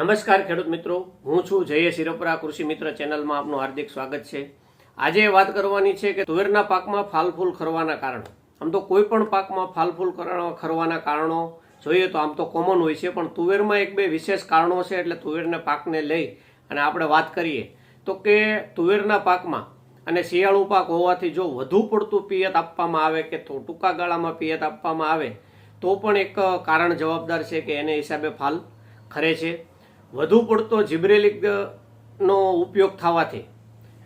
નમસ્કાર ખેડૂત મિત્રો. હું છું જય શિરોપરા કૃષિ મિત્ર ચેનલમાં આપનું હાર્દિક સ્વાગત છે. આજે વાત કરવાની છે કે તુવેરના પાકમાં ફાલફૂલ ખરવાના કારણો. આમ તો કોઈ પણ પાકમાં ફાલફૂલ ખરવાના કારણો જોઈએ તો આમ તો કોમન હોય છે, પણ તુવેરમાં એક બે વિશેષ કારણો છે એટલે તુવેરના પાકને લઈ અને આપણે વાત કરીએ તો કે તુવેરના પાકમાં અને શિયાળુ પાક હોવાથી જો વધુ પડતું પિયત આપવામાં આવે કે તો ટૂંકા ગાળામાં પિયત આપવામાં આવે તો પણ એક કારણ જવાબદાર છે કે એને હિસાબે ફાલ ખરે છે. વધુ પડતો જિબ્રેલિકનો ઉપયોગ થવાથી.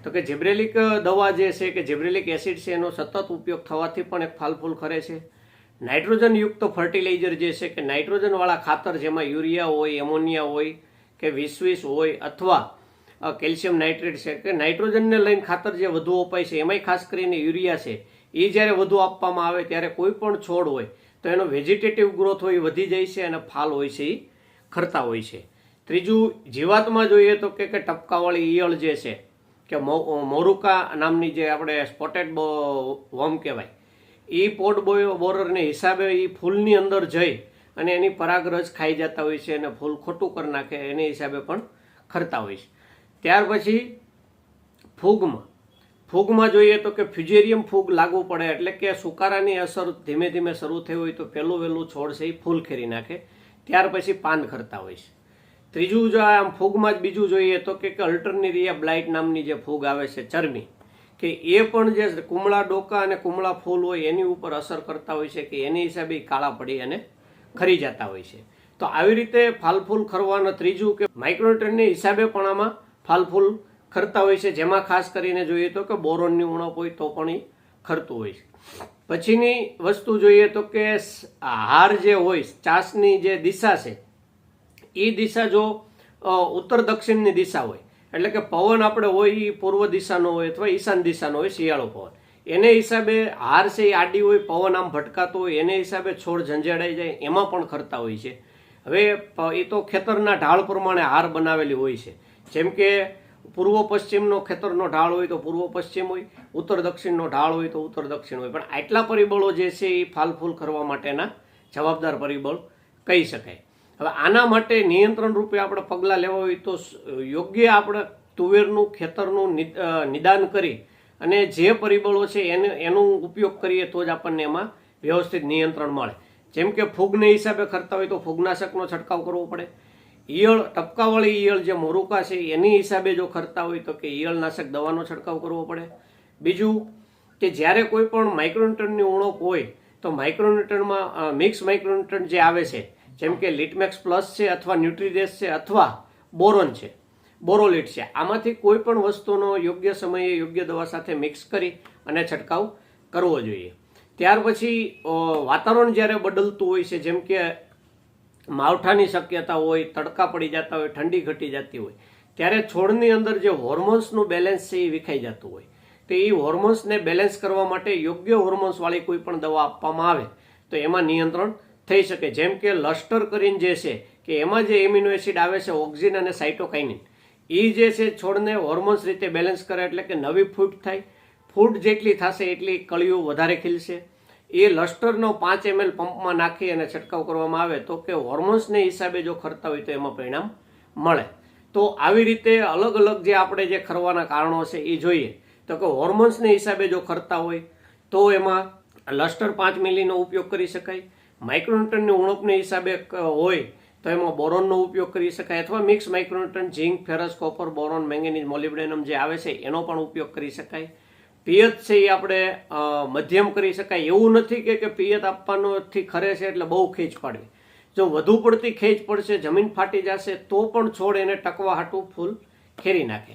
તો કે જીબ્રેલિક દવા જે છે કે જીબ્રેલિક એસિડ છે એનો સતત ઉપયોગ થવાથી પણ એક ફાલફૂલ ખરે છે. નાઇટ્રોજન યુક્ત ફર્ટિલાઇઝર જે છે કે નાઇટ્રોજનવાળા ખાતર જેમાં યુરિયા હોય, એમોનિયા હોય કે વીસ વીસ હોય અથવા કેલ્શિયમ નાઇટ્રેટ છે કે નાઇટ્રોજનને લઈને ખાતર જે વધુ અપાય છે, એમાંય ખાસ કરીને યુરિયા છે, એ જ્યારે વધુ આપવામાં આવે ત્યારે કોઈ પણ છોડ હોય તો એનો વેજીટેટિવ ગ્રોથ હોય એ વધી જાય છે અને ફાલ હોય છે, એ ખરતા હોય છે. ત્રીજું, જીવાતમાં જોઈએ તો કે ટપકાવાળી ઈયળ જે છે, કે મોરુકા નામની જે આપણે સ્પોટેડ વોમ કહેવાય એ પોટ બોય બોરરને હિસાબે એ ફૂલની અંદર જઈ અને એની પરાગરજ ખાઈ જતા હોય છે અને ફૂલ ખોટું કરી નાખે, એની હિસાબે પણ ખરતા હોય છે. ત્યાર પછી ફૂગમાં ફૂગમાં જોઈએ તો કે ફ્યુજેરિયમ ફૂગ લાગુ પડે એટલે કે સુકારાની અસર ધીમે ધીમે શરૂ થઈ હોય તો પહેલું વહેલું છોડ છે એ ફૂલ ખેરી નાખે, ત્યાર પછી પાન ખરતા હોય છે. ત્રીજું જો આમ ફૂગમાં જ બીજું જોઈએ તો કે અલ્ટરનેરિયા બ્લાઇટ નામની જે ફૂગ આવે છે ચરમી કે એ પણ જે કુમળા ડોકા અને કુમળા ફૂલ હોય એની ઉપર અસર કરતા હોય છે કે એની હિસાબે કાળા પડી અને ખરી જતા હોય છે. તો આવી રીતે ફાલફૂલ ખરવાનું ત્રીજું કે માઇક્રોન્યુટ્રનની હિસાબે પણ આમાં ફાલફૂલ ખરતા હોય છે. જેમાં ખાસ કરીને જોઈએ તો કે બોરોનની ઉણપ હોય તો પણ એ ખરતું હોય છે. પછીની વસ્તુ જોઈએ તો કે હાર જે હોય, ચાસની જે દિશા છે એ દિશા જો ઉત્તર દક્ષિણની દિશા હોય, એટલે કે પવન આપણે હોય એ પૂર્વ દિશાનો હોય અથવા ઈશાન દિશાનો હોય, શિયાળો પવન. એને હિસાબે હાર છે એ આડી હોય, પવન આમ ભટકાતો હોય, એને હિસાબે છોડ ઝંઝેડાઈ જાય, એમાં પણ ખરતા હોય છે. હવે એ તો ખેતરના ઢાળ પ્રમાણે હાર બનાવેલી હોય છે. જેમ કે પૂર્વ પશ્ચિમનો ખેતરનો ઢાળ હોય તો પૂર્વ પશ્ચિમ હોય, ઉત્તર દક્ષિણનો ઢાળ હોય તો ઉત્તર દક્ષિણ હોય. પણ આટલા પરિબળો જે છે એ ફાલફૂલ કરવા માટેના જવાબદાર પરિબળ કહી શકાય. હવે આના માટે નિયંત્રણ રૂપે આપણે પગલાં લેવા હોય તો યોગ્ય આપણે તુવેરનું ખેતરનું નિદાન કરી અને જે પરિબળો છે એને, એનો ઉપયોગ કરીએ તો જ આપણને એમાં વ્યવસ્થિત નિયંત્રણ મળે. જેમ કે ફૂગને હિસાબે ખરતા હોય તો ફૂગનાશકનો છંટકાવ કરવો પડે. ઈયળ, ટપકાવાળી ઈયળ જે મોરુકા છે એની હિસાબે જો ખરતા હોય તો કે ઈયળનાશક દવાનો છંટકાવ કરવો પડે. બીજું કે જ્યારે કોઈ પણ માઇક્રોન્યુટ્રનની ઉણપ હોય તો માઇક્રોન્યુટ્રનમાં મિક્સ માઇક્રોન્યુટ્રન જે આવે છે જેમ કે લિટમેક્સ પ્લસ છે અથવા ન્યુટ્રીડેસ છે અથવા બોરોન છે. બોરોલિટ છે. આમાંથી કોઈ પણ વસ્તુનો યોગ્ય સમયે યોગ્ય દવા સાથે મિક્સ કરી અને છંટકાવ કરવો જોઈએ. ત્યાર પછી વાતાવરણ જ્યારે બદલતું હોય છે, જેમ કે માવઠાની શક્યતા હોય, તડકા પડી જતા હોય, ઠંડી ઘટી જતી હોય, ત્યારે છોડની અંદર જે હોર્મોન્સનું બેલેન્સ છે એ વિખાઈ જતું હોય. તો એ હોર્મોન્સને બેલેન્સ કરવા માટે યોગ્ય હોર્મોન્સવાળી કોઈ પણ દવા આપવામાં આવે, તો એમાં નિયંત્રણ થઈ શકે. જેમ કે લસ્ટર કરીને જે છે, કે એમાં જે એમિનો એસિડ આવે છે ઓક્સિજન અને સાઇટોકાઇનિન એ જે છે છોડને હોર્મોન્સ રીતે બેલેન્સ કરે એટલે કે નવી ફૂટ થાય. ફૂટ જેટલી થશે એટલી કળીઓ વધારે ખીલશે. એ લસ્ટરનો પાંચ એમએલ પંપમાં નાખી અને છંટકાવ કરવામાં આવે તો કે હોર્મોન્સને હિસાબે જો ખરતા હોય તો એમાં પરિણામ મળે. તો આવી રીતે અલગ અલગ જે આપણે જે ખરવાના કારણો છે એ જોઈએ. તો કે હોર્મોન્સને હિસાબે જો ખરતા હોય તો એમાં લસ્ટર પાંચ મિલીનો ઉપયોગ કરી શકાય. માઇક્રોન્યુટ્રનની ઉણપને હિસાબે હોય, તો એમાં બોરોનનો ઉપયોગ કરી શકાય અથવા mix micronutrient zinc ferrous copper boron manganese molybdenum જે આવે છે, એનો પણ ઉપયોગ કરી શકાય. પિયત છે એ આપણે મધ્યમ કરી શકાય. એવું નથી કે કે પિયત આપવાનોથી ખરે છે એટલે બહુ ખેંચ પાડવી. જો વધુ પડતી ખેંચ પડશે, જમીન ફાટી જશે, તો પણ છોડ એને ટકવા હાટું ફૂલ ખેરી નાખે.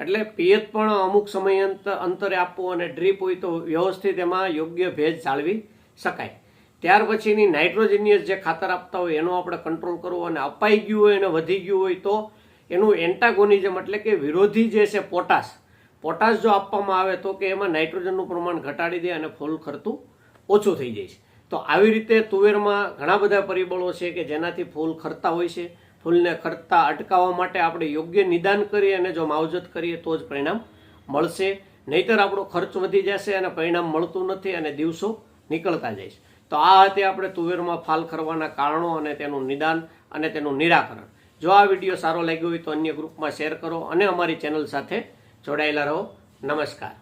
એટલે પિયત પણ અમુક સમય અંતરે આપવું અને ડ્રીપ હોય તો વ્યવસ્થિત એમાં યોગ્ય ભેજ જાળવી શકાય. ત્યાર પછીની નાઇટ્રોજિનિયસ જે ખાતર આપતા હોય એનો આપણે કંટ્રોલ કરવો અને અપાઈ ગયું હોય અને વધી ગયું હોય તો એનું એન્ટાગોનિઝમ એટલે કે વિરોધી જે છે પોટાશ પોટાશ જો આપવામાં આવે તો કે એમાં નાઇટ્રોજનનું પ્રમાણ ઘટાડી દે અને ફૂલ ખરતું ઓછું થઈ જાય છે. તો આવી રીતે તુવેરમાં ઘણા બધા પરિબળો છે કે જેનાથી ફૂલ ખરતા હોય છે. ફૂલને ખરતા અટકાવવા માટે આપણે યોગ્ય નિદાન કરીએ અને જો માવજત કરીએ તો જ પરિણામ મળશે. નહીતર આપણો ખર્ચ વધી જશે અને પરિણામ મળતું નથી અને દિવસો નીકળતા જાય છે. તો આ હતી આપણે તુવેરમાં ફાલ ખરવાના કારણો અને તેનું નિદાન અને તેનું નિરાકરણ. જો આ વીડિયો સારો લાગ્યો હોય તો અન્ય ગ્રુપમાં શેર કરો અને અમારી ચેનલ સાથે જોડાયેલા રહો. નમસ્કાર.